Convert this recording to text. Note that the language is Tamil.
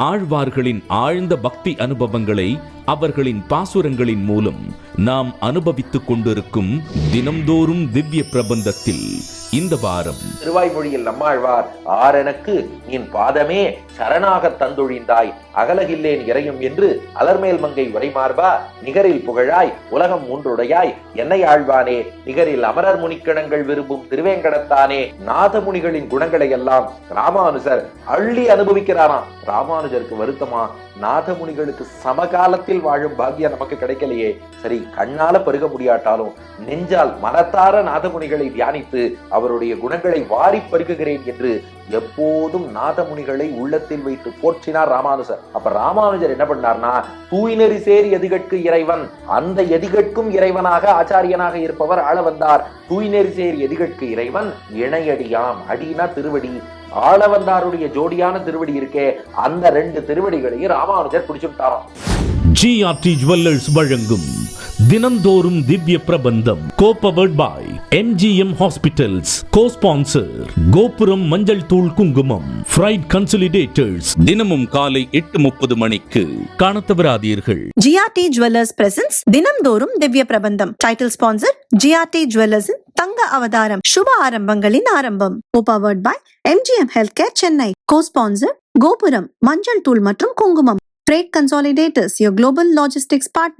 ஆழ்வார்களின் ஆழ்ந்த பக்தி அனுபவங்களை அவர்களின் பாசுரங்களின் மூலம் நாம் அனுபவித்துக் கொண்டிருக்கும் தினம்தோறும் திவ்ய பிரபந்தத்தில் இந்த வாரம். திருவாய்மொழியில் நம்மாழ்வார் ஆரெனக்கு என் பாதமே சரணாகத் தந்தொழிந்தாய் அகலகில்லேன் இறையும் என்று அலர்மேல் மங்கை உரைமார்பா நிகரில் புகழாய் உலகம் மூன்றுடையாய் என்னை ஆழ்வானே நிகரில் அமரர் முனிக்கணங்கள் விரும்பும் திருவேங்கடத்தானே நாதமுனிகளின் குணங்களை எல்லாம் ராமானுஜர் அள்ளி அனுபவிக்கிறாராம். ராமானுஜருக்கு வருத்தமா? நாதமுனிகளுக்கு சமகாலத்தில் வாழும் பாக்கியம் நமக்கு கிடைக்கலையே. சரி கண்ணால பருக முடியாட்டாலும் நெஞ்சால் மனத்தார நாதமுனிகளை தியானித்து அவருடைய குணங்களை வாரி பருகுகிறேன் என்று எப்போதும் நாதமுனிகளை உள்ளத்தில் வைத்து போற்றினார் ராமானுஜர் அப்ப ராமானுஜர் என்ன பண்ணார்னா தூய்நெறி சேர் எதிகட்கு இறைவன் அந்த எதிகட்கும் இறைவனாக ஆச்சாரியனாக இருப்பவர் ஆள வந்தார். தூய்நெறி சேர் எதிகட்கு இறைவன் இணையடியாம் அடினா திருவடி ஆளவந்தாருடைய ஜோடியான திருவடி இருக்கே அந்த ரெண்டு திருவடிகளையும் ராமானுஜர் பிடிச்சுட்டாராம் ஜிஆர்டி ஜுவல்லர்ஸ் வழங்கும் தினந்தோறும் Divya Prabandham. Co powered by MGM hospitals co sponsor Gopuram மஞ்சள் தூள் குங்குமம். ஃப்ரைட் கன்சலிடேட்டர்ஸ் தினமும் காலை எட்டு முப்பது மணிக்கு. காண தவறாதீர்கள் ஜிஆர்டி ஜுவல்லர்ஸ் பிரசன்ஸ் தினந்தோறும் Divya Prabandham. Title sponsor GRT jewellers தங்க அவதாரம் சுப ஆரம்பங்களின் ஆரம்பம். Powered by MGM health care Chennai co sponsor Gopuram மஞ்சள் தூள் மற்றும் குங்குமம். Freight Consolidators, your global logistics partner.